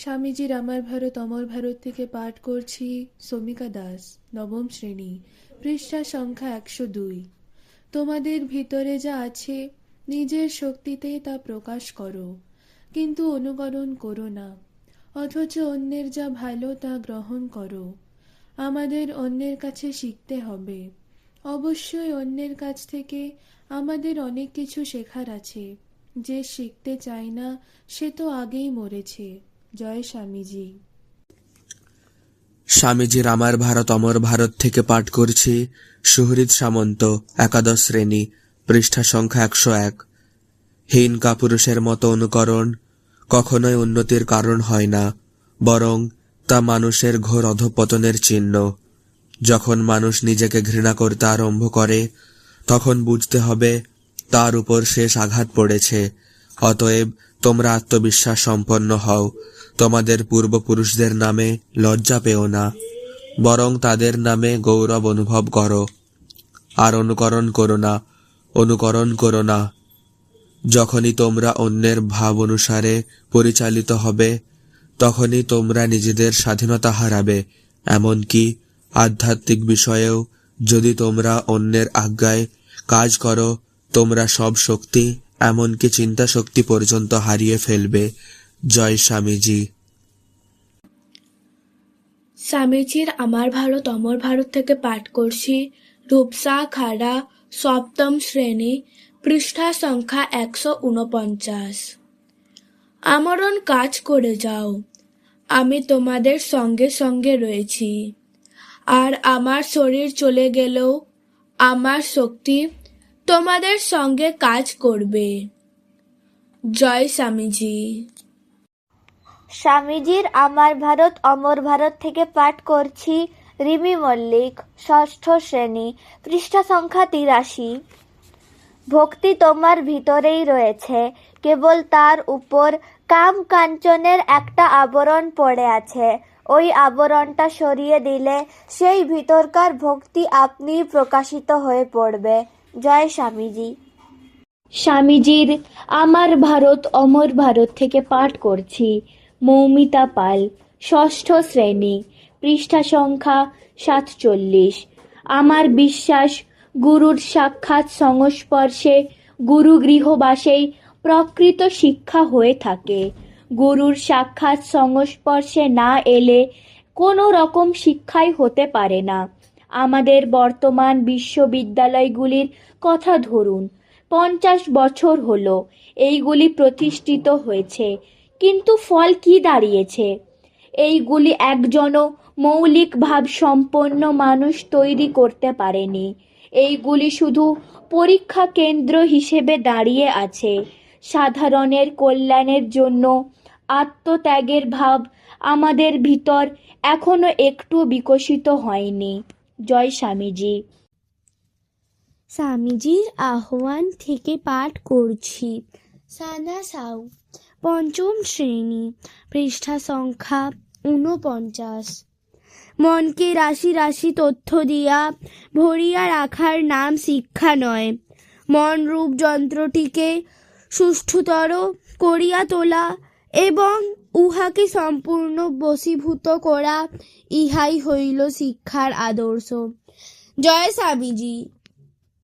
স্বামীজির আমার ভারত, অমর ভারত থেকে পাঠ করছি সমিকা দাস, নবম শ্রেণি, পৃষ্ঠা সংখ্যা একশো দুই। তোমাদের ভিতরে যা আছে, নিজের শক্তিতে তা প্রকাশ করো, কিন্তু অনুকরণ করো না, অথচ অন্যের যা ভালো তা গ্রহণ করো। আমাদের অন্যের কাছে শিখতে হবে। অবশ্যই অন্যের কাছ থেকে আমাদের অনেক কিছু শেখার আছে, যে শিখতে চায় না, সে তো আগেই মরেছে। জয় স্বামীজি। স্বামীজির আমার ভারত, অমর ভারত থেকে পাঠ করছি। সুহৃদ সামন্ত, একাদশ শ্রেণি, পৃষ্ঠা সংখ্যা একশো এক। হীন কাপুরুষের মতো অনুকরণ কখনোই উন্নতির কারণ হয় না, বরং তা মানুষের ঘোর অধপতনের চিহ্ন। যখন মানুষ নিজেকে ঘৃণা করতে আরম্ভ করে, তখন বুঝতে হবে তার উপর শেষ আঘাত পড়েছে। অতএব তোমরা আত্মবিশ্বাস সম্পন্ন হও। তোমাদের পূর্বপুরুষদের নামে লজ্জা পেও না, বরং তাদের নামে গৌরব অনুভব করো। আর অনুকরণ করো না, অনুকরণ করো না। যখনই তোমরা অন্যের ভাব অনুসারে পরিচালিত হবে, তখনই তোমরা নিজেদের স্বাধীনতা হারাবে। এমনকি আধ্যাত্মিক বিষয়েও যদি তোমরা অন্যের আজ্ঞায় কাজ করো, তোমরা সব শক্তি, এমনকি চিন্তা শক্তি পর্যন্ত হারিয়ে ফেলবে। জয় স্বামীজি। স্বামীজির আমার ভারত, অমর ভারত থেকে পাঠ করছি। রূপসা, খাড়া, সপ্তম শ্রেণি, পৃষ্ঠা সংখ্যা একশো উনপঞ্চাশ আমরণ কাজ করে যাও। আমি তোমাদের সঙ্গে সঙ্গে রয়েছি। আর আমার শরীর চলে গেলেও আমার শক্তি তোমাদের সঙ্গে কাজ করবে। জয় স্বামীজি। স্বামীজির আমার ভারত, অমর ভারত থেকে পাঠ করছি রিমি মল্লিক, ষষ্ঠ শ্রেণি, পৃষ্ঠা সংখ্যা তিরাশি। ভক্তি তোমার ভিতরেই রয়েছে, কেবল তার উপর কাম কাঞ্চনের একটা আবরণ পড়ে আছে। ওই আবরণটা সরিয়ে দিলে সেই ভিতরকার ভক্তি আপনি প্রকাশিত হয়ে পড়বে। জয় স্বামীজি। স্বামীজির, আমার ভারত, অমর ভারত থেকে পাঠ করছি। মৌমিতা পাল, ষষ্ঠ শ্রেণি, পৃষ্ঠা সংখ্যা সাতচল্লিশ। আমার বিশ্বাস, গুরুর সাক্ষাৎ সংস্পর্শে গুরু গৃহবাসেই প্রকৃত শিক্ষা হয়ে থাকে। গুরুর সাক্ষাৎ সংস্পর্শে না এলে কোনো রকম শিক্ষাই হতে পারে না। আমাদের বর্তমান বিশ্ববিদ্যালয়গুলির কথা ধরুন, পঞ্চাশ বছর হলো, এইগুলি প্রতিষ্ঠিত হয়েছে। কিন্তু ফল কি দাঁড়িয়েছে? এইগুলি একজনও মৌলিক ভাব সম্পন্ন মানুষ তৈরি করতে পারেনি। এইগুলি শুধু পরীক্ষা কেন্দ্র হিসেবে দাঁড়িয়ে আছে। সাধারণের কল্যাণের জন্য আত্মত্যাগের ভাব আমাদের ভিতর এখনও একটু বিকশিত হয়নি। জয় স্বামীজি। স্বামীজির আহ্বান থেকে পাঠ করছি। সানা সাউ। পঞ্চম শ্রেণি, পৃষ্ঠা সংখ্যা ঊনপঞ্চাশ। মনকে রাশি রাশি তথ্য দিয়া ভরিয়া রাখার নাম শিক্ষা নয়। মন রূপ যন্ত্রটিকে সুষ্ঠুতর করিয়া তোলা এবং উহাকে সম্পূর্ণ বশীভূত করা, ইহাই হইল শিক্ষার আদর্শ। জয় স্বামীজি।